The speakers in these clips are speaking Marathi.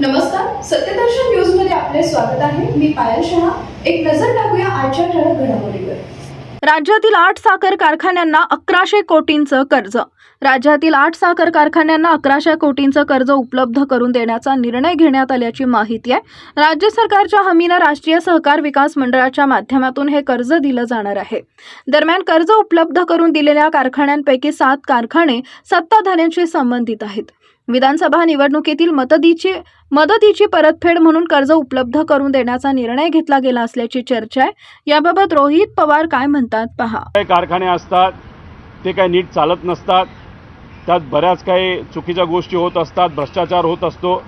नमस्कार सत्यदर्शन न्यूजमध्ये आपले स्वागत आहे. मी पायल शहा. एक नजर टाकूया आजच्या ठळक घडामोडीवर. राज्यातील आठ साखर कारखान्यांना अकराशे कोटींचं कर्ज. राज्यातील आठ साखर कारखान्यांना अकराशे कोटींचं कर्ज उपलब्ध करून देण्याचा निर्णय घेण्यात आल्याची माहिती आहे. राज्य सरकारच्या हमीनं राष्ट्रीय सहकार विकास मंडळाच्या माध्यमातून हे कर्ज दिलं जाणार आहे. दरम्यान कर्ज उपलब्ध करून दिलेल्या कारखान्यांपैकी सात कारखाने सत्ताधाऱ्यांशी संबंधित आहेत. विधानसभा निवडणुकीतील मदतीची मदतीची परतफेड म्हणून कर्ज उपलब्ध करून देण्याचा निर्णय घेतला गेला असल्याची चर्चा आहे. याबाबत रोहित पवार काय म्हणतात पहा. कारखाने असतात ते काही नीट चालत नसतात. त्यात बऱ्याच काही चुकीच्या गोष्टी होत असतात भ्रष्टाचार होत असतो.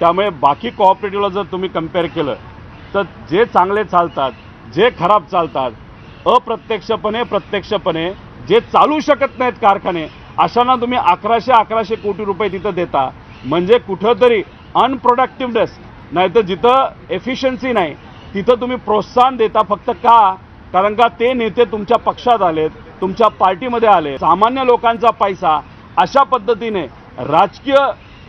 त्यामुळे बाकी कोऑपरेटिव्हला जर तुम्ही कंपेअर केलं तर जे चांगले चालतात जे खराब चालतात अप्रत्यक्षपणे प्रत्यक्षपणे जे चालू शकत नाहीत कारखाने अशांना तुम्ही अकराशे अकराशे कोटी रुपये तिथं देता. म्हणजे कुठंतरी अनप्रोडक्टिव्हनेस नाही तर जिथं एफिशियन्सी नाही तिथं तुम्ही प्रोत्साहन देता फक्त का? कारण का ते नेते तुमच्या पक्षात आलेत तुमच्या पार्टीमध्ये आले सामान्य लोकांचा पैसा अशा पद्धतीने राजकीय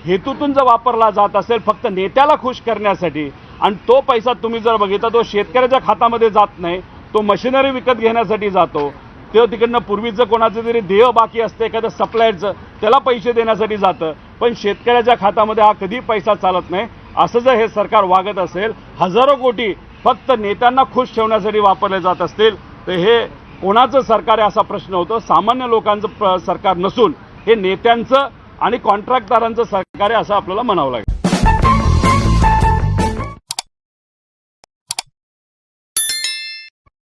हेतूतून जर वापरला जात असेल फक्त नेत्याला खुश करण्यासाठी आणि तो पैसा तुम्ही जर बघितला तो शेतकऱ्याच्या खात्यामध्ये जात नाही तो मशिनरी विकत घेण्यासाठी जातो तेव्हा तिकडनं पूर्वीचं कोणाचं तरी देय बाकी असतं एखादं सप्लायरचं त्याला पैसे देण्यासाठी जातं. पण शेतकऱ्याच्या खात्यामध्ये हा कधी पैसा चालत नाही. असं जर हे सरकार वागत असेल हजारो कोटी फक्त नेत्यांना खुश ठेवण्यासाठी वापरले जात असतील तर हे कोणाचं सरकार आहे असा प्रश्न होतो. सामान्य लोकांचं सरकार नसून हे नेत्यांचं आणि कॉन्ट्रॅक्टदारांचं सरकार आहे असं आपल्याला म्हणावं लागेल.